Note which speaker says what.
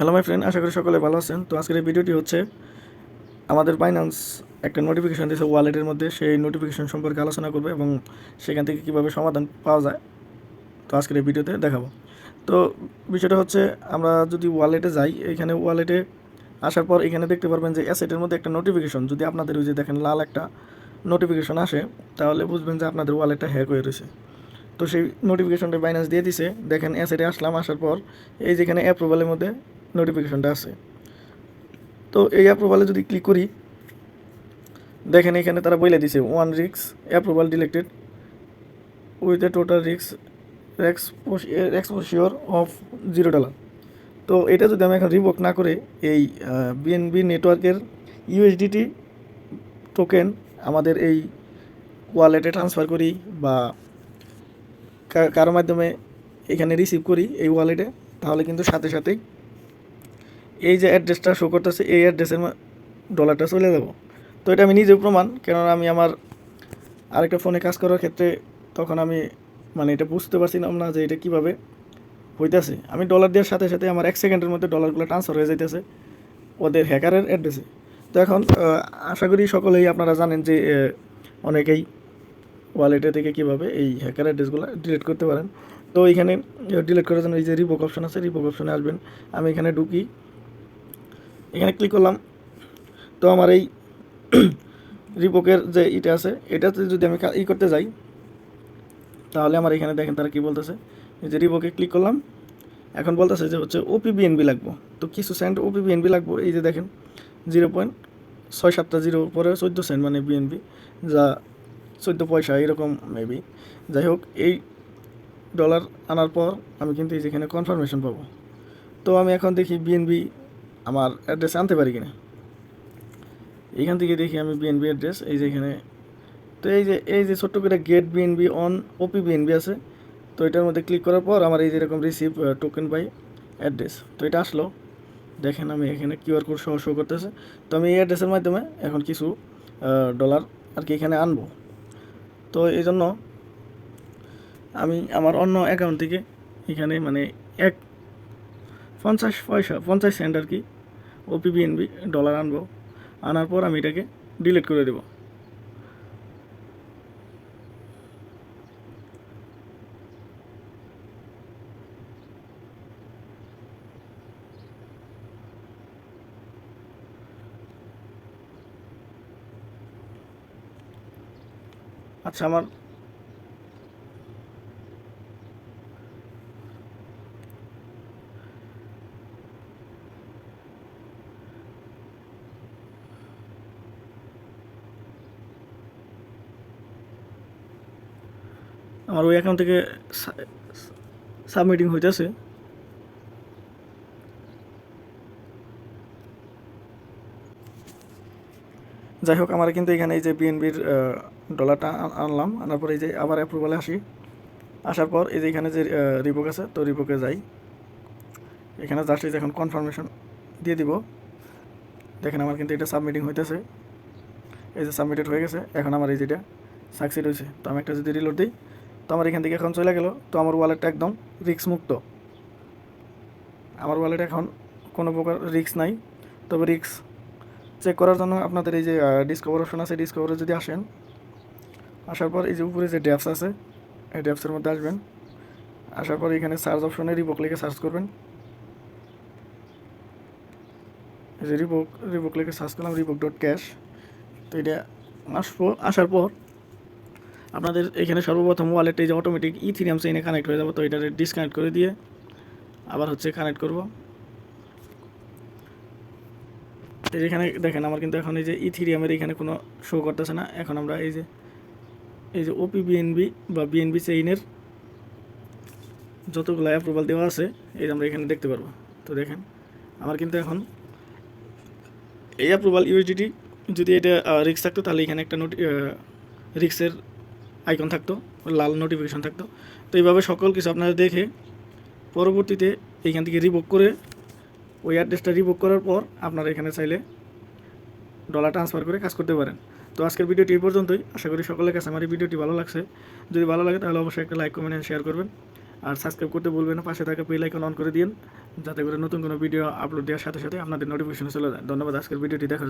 Speaker 1: Hello my friend আশা করি সকলে ভালো আছেন। তো আজকের এই ভিডিওটি হচ্ছে আমাদের বাইন্যান্স একটা নোটিফিকেশন দিয়েছে ওয়ালেটের মধ্যে। সেই নোটিফিকেশন সম্পর্কে আলোচনা করবে এবং সেখান থেকে কীভাবে সমাধান পাওয়া যায়। তো আজকের এই ভিডিওতে দেখাবো। তো বিষয়টা হচ্ছে, আমরা যদি ওয়ালেটে যাই, এখানে ওয়ালেটে আসার পর এখানে দেখতে পারবেন যে অ্যাসেটের মধ্যে একটা নোটিফিকেশন যদি আপনাদের ওই যে দেখেন লাল একটা নোটিফিকেশন আসে, তাহলে বুঝবেন যে আপনাদের ওয়ালেটটা হ্যাক হয়ে রয়েছে। তো সেই নোটিফিকেশনটা বাইন্যান্স দিয়ে দিছে। দেখেন অ্যাসেটে আসলাম, আসার পর এই যেখানে অ্যাপ্রুভালের মধ্যে নোটিফিকেশনটা আছে। তো এই অ্যাপ্রুভালে যদি ক্লিক করি, দেখেন এখানে তারা বলে দিছে ওয়ান রিক্স অ্যাপ্রুভাল ডিলেক্টেড উইথ এ টোটাল রিক্স এক্সপোশিওর অফ জিরো ডলার তো এটা যদি আমি এখন রিভোক না করে এই বিএনবি নেটওয়ার্কের ইউএসডিটি টোকেন আমাদের এই ওয়ালেটে ট্রান্সফার করি বা কারও মাধ্যমে এখানে রিসিভ করি এই ওয়ালেটে তাহলে কিন্তু সাথে সাথেই এই যে অ্যাড্রেসটা শো করতেছে, এই অ্যাড্রেসের ডলারটা চলে যাব। তো এটা আমি নিজে প্রমাণ, কেননা আমি আমার আরেকটা ফোনে কাজ করার ক্ষেত্রে তখন আমি মানে এটা বুঝতে পারছিলাম না যে এটা কীভাবে হইতেছে। আমি ডলার দেওয়ার সাথে সাথে আমার এক সেকেন্ডের মধ্যে ডলারগুলো ট্রান্সফার হয়ে যাইতেছে ওদের হ্যাকারের অ্যাড্রেসে তো এখন আশা করি সকলেই আপনারা জানেন যে অনেকেই ওয়ালেটে থেকে কীভাবে এই হ্যাকার অ্যাড্রেসগুলো ডিলিট করতে পারেন। তো এইখানে ডিলিট করার জন্য এই যে রিপোক অপশন আছে রিপোক অপশনে আসবেন। আমি এখানে ঢুকি। এখানে ক্লিক করলাম। তো আমার এই রিপোকের যে ইটা আছে, এটাতে যদি আমি ই করতে যাই, তাহলে আমার এখানে দেখেন তারা কী বলতেছে। এই যে রিপোকে ক্লিক করলাম। এখন বলতেছে যে হচ্ছে ওপি বিএনবি লাগবো। তো কিছু সেন্ট ওপি বিএনবি লাগবো। এই যে দেখেন জিরো পয়েন্ট ছয় সাতটা জিরো পরে চোদ্দ সেন্ট মানে বিএনবি যা চোদ্দ পয়সা এরকম মেবি যাই হোক, এই ডলার আনার পর আমি কিন্তু এই যেখানে কনফার্মেশন পাবো। তো আমি এখন দেখি বিএনবি আমার অ্যাড্রেস আনতে পারি কিনা? এইখান থেকে দেখি আমি বিএনবি অ্যাড্রেস এই যে এখানে। তো এই যে এই যে ছোট্ট করে get BNB on OP BNB আছে, তো এটার মধ্যে ক্লিক করার পর আমার এই যেরকম রিসিভ টোকেন বাই অ্যাড্রেস তো এটা আসলো। দেখেন আমি এখানে কিউআর কোড সহ শো করতেছে। তো আমি এই অ্যাড্রেসের মাধ্যমে এখন কিছু ডলার আর কি এখানে আনব। তো এই জন্য আমি আমার অন্য অ্যাকাউন্ট থেকে এখানে মানে এক, পঞ্চাশ পয়সা, পঞ্চাশ সেন্ট আর কি ওপিবিএনবি ডলার আনব। আনার পর আমি এটাকে ডিলিট করে দেব। আচ্ছা আমার আমার ওই অ্যাকাউন্ট থেকে সাবমিটিং হইতেছে। যাই হোক, আমার কিন্তু এখানে এই যে বিএনবির ডলারটা আন- আনলাম, আনার পর এই যে আবার অ্যাপ্রুভালে আসি। আসার পর এই যে এখানে যে রিপোক আছে, তো রিপোকে যাই। এখানে জাস্ট এই যে এখন কনফার্মেশন দিয়ে দিব। দেখেন আমার কিন্তু এটা সাবমিটিং হইতেছে। এই যে সাবমিটেড হয়ে গেছে। এখন আমার এই যেটা সাকসিড হয়েছে। তো আমি একটা যদি রিলোড দিই তো আমার এখান থেকে এখন চলে গেল। তো আমার ওয়ালেটটা একদম রিক্স মুক্ত আমার ওয়ালেট এখন কোনো প্রকার রিক্স নাই। তবে রিক্স চেক করার জন্য আপনাদের এই যে ডিসকভার অপশন আছে ডিসকভারে যদি আসেন, আসার পর এই যে উপরে যে ড্যাপস আছে, এই ড্যাপসের মধ্যে আসবেন। আসার পর এখানে সার্চ অপশনে রিবক লিখে সার্চ করবেন। যে রিবক রিবক লিখে সার্চ করলাম রিবক ডট ক্যাশ তো এটা আসব, আসার পর আপনাদের এখানে সর্বপ্রথম ওয়ালেটে যে অটোমেটিক ইথিরিয়াম চেইনে কানেক্ট হয়ে যাবে, তো এটা ডিসকানেক্ট করে দিয়ে আবার হচ্ছে কানেক্ট করব। এখানে দেখেন, আমার কিন্তু এখন এই যে ইথিরিয়ামের এখানে কোনো শো করতেছে না। এখন আমরা এই যে এই যে ওপি বিএনবি বা বিএনবি চেইনের যতগুলো অ্যাপ্রুভাল দেওয়া আছে, এই আমরা এখানে দেখতে পারব। তো দেখেন, আমার কিন্তু এখন এই অ্যাপ্রুভাল ইউএসডিটি যদি এটা রিক্স থাকতো, তাহলে এখানে একটা নোটি রিক্সের আইকন থাকতো, লাল নোটিফিকেশন থাকতো। তো এইভাবে সকল কিছু আপনারা দেখে পরবর্তীতে এইখান থেকে রিবুক করে ওই অ্যাড্রেসটা রিবুক করার পর আপনারা এখানে চাইলে ডলার ট্রান্সফার করে কাজ করতে পারেন। তো আজকের ভিডিওটি এই পর্যন্তই। আশা করি সকলের কাছে আমার এই ভিডিওটি ভালো লাগছে। যদি ভালো লাগে তাহলে অবশ্যই একটা লাইক কমেন্ট শেয়ার করবেন। আর সাবস্ক্রাইব করতে বলবেন না, পাশে থাকা বেল আইকন অন করে দিন। যাতে করে নতুন কোনো ভিডিও আপলোড দেওয়ার সাথে সাথে আপনাদের নোটিফিকেশন চলে যায়। ধন্যবাদ আজকের ভিডিওটি দেখার জন্য।